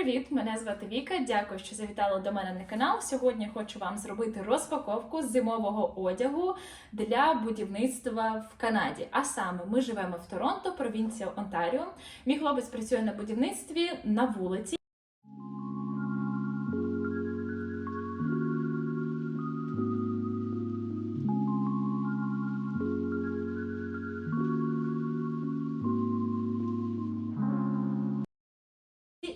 Привіт, мене звати Віка. Дякую, що завітали до мене на канал. Сьогодні хочу вам зробити розпаковку зимового одягу для будівництва в Канаді. А саме ми живемо в Торонто, провінція Онтаріо. Мій хлопець працює на будівництві на вулиці.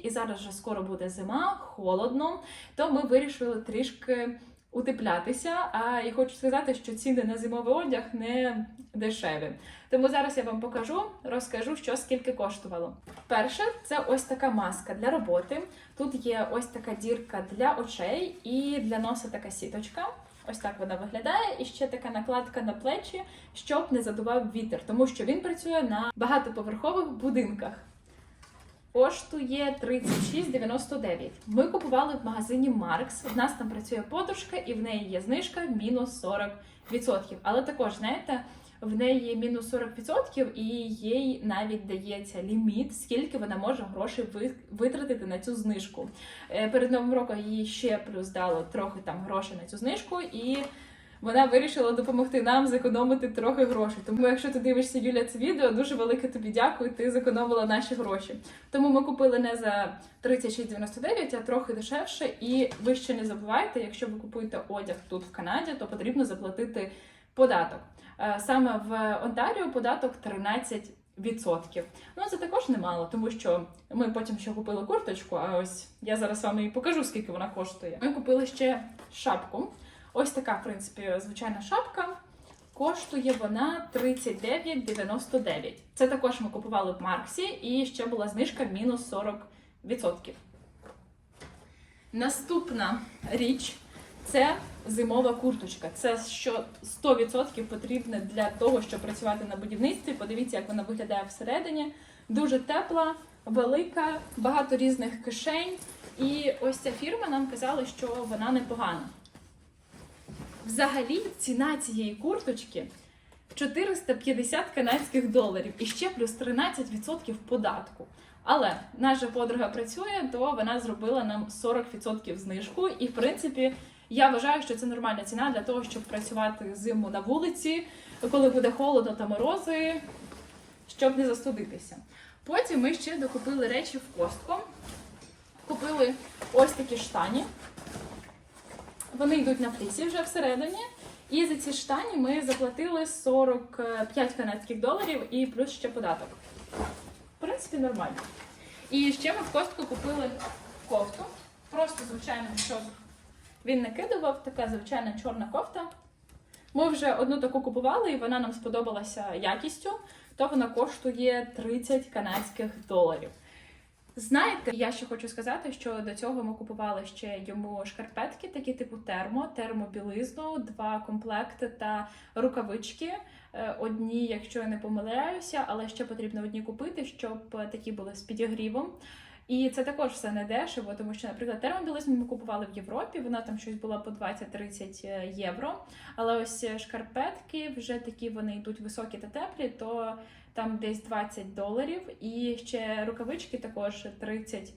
І зараз вже скоро буде зима, холодно, то ми вирішили трішки утеплятися. А я хочу сказати, що ціни на зимовий одяг не дешеві. Тому зараз я вам покажу, розкажу, що скільки коштувало. Перше, це ось така маска для роботи. Тут є ось така дірка для очей і для носа така сіточка. Ось так вона виглядає, і ще така накладка на плечі, щоб не задував вітер, тому що він працює на багатоповерхових будинках коштує 36,99. Ми купували в магазині Маркс. В нас там працює подушка, і в неї є знижка мінус 40%. Але також, знаєте, в неї мінус 40%, і їй навіть дається ліміт, скільки вона може грошей витратити на цю знижку. Е, Перед новим роком їй ще плюс дало трохи там грошей на цю знижку, і вона вирішила допомогти нам зекономити трохи грошей. Тому, якщо ти дивишся Юля це відео, дуже велике тобі дякую. Ти зекономила наші гроші. Тому ми купили не за 36,99, а трохи дешевше. І ви ще не забувайте, якщо ви купуєте одяг тут в Канаді, то потрібно заплатити податок. Е, Саме в Онтаріо податок 13%. Ну це також немало, тому що ми потім ще купили курточку. А ось я зараз вам і покажу, скільки вона коштує. Ми купили ще шапку. Ось така, в принципі, звичайна шапка. Коштує вона 39,99. Це також ми купували в Марксі, і ще була знижка мінус 40%. Наступна річ це зимова курточка. Це що 100% потрібне для того, щоб працювати на будівництві. Подивіться, як вона виглядає всередині. Дуже тепла, велика, багато різних кишень. І ось ця фірма нам казала, що вона непогана. Взагалі, ціна цієї курточки 450 канадських доларів і ще плюс 13% податку. Але наша подруга працює, то вона зробила нам 40% знижку. І, в принципі, я вважаю, що це нормальна ціна для того, щоб працювати зиму на вулиці, коли буде холодно та морози, щоб не застудитися. Потім ми ще докупили речі в Костко. Купили ось такі штані. Вони йдуть на флісі вже всередині. І за ці штані ми заплатили 45 канадських доларів і плюс ще податок. В принципі, нормально. І ще ми в костку купили кофту. Просто звичайно, щоб він накидував, така звичайна чорна кофта. Ми вже одну таку купували, і вона нам сподобалася якістю, то вона коштує 30 канадських доларів. Знаєте, я ще хочу сказати, що до цього ми купували ще йому шкарпетки, такі типу термо, термобілизну, два комплекти та рукавички. Е, Одні, якщо я не помиляюся, але ще потрібно одні купити, щоб такі були з підігрівом. І це також все не дешево, тому що, наприклад, термобілизну ми купували в Європі, вона там щось була по 20-30 євро. Але ось шкарпетки вже такі вони йдуть високі та теплі, то там десь 20 доларів, і ще рукавички також 30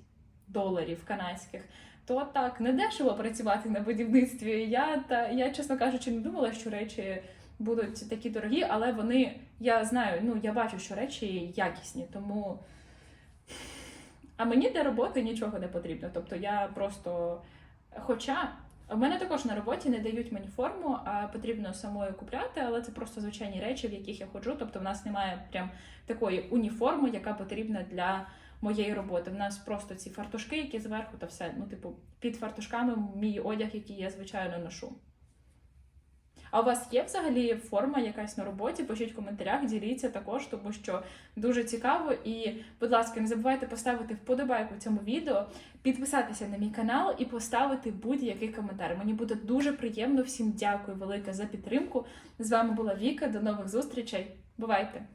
доларів канадських. То так не дешево працювати на будівництві. Я та я, чесно кажучи, не думала, що речі будуть такі дорогі, але вони, я знаю, ну я бачу, що речі якісні, тому. А мені для роботи нічого не потрібно. Тобто я просто. Хоча в мене також на роботі не дають мені форму, а потрібно самою купляти, але це просто звичайні речі, в яких я ходжу. Тобто в нас немає прям такої уніформи, яка потрібна для моєї роботи. В нас просто ці фартушки, які зверху, та все. Ну, типу, під фартушками мій одяг, який я звичайно ношу. А у вас є взагалі форма якась на роботі? Пишіть в коментарях, діліться також, тому що дуже цікаво. І, будь ласка, не забувайте поставити вподобайку цьому відео, підписатися на мій канал і поставити будь-який коментар. Мені буде дуже приємно. Всім дякую велике за підтримку. З вами була Віка. До нових зустрічей. Бувайте!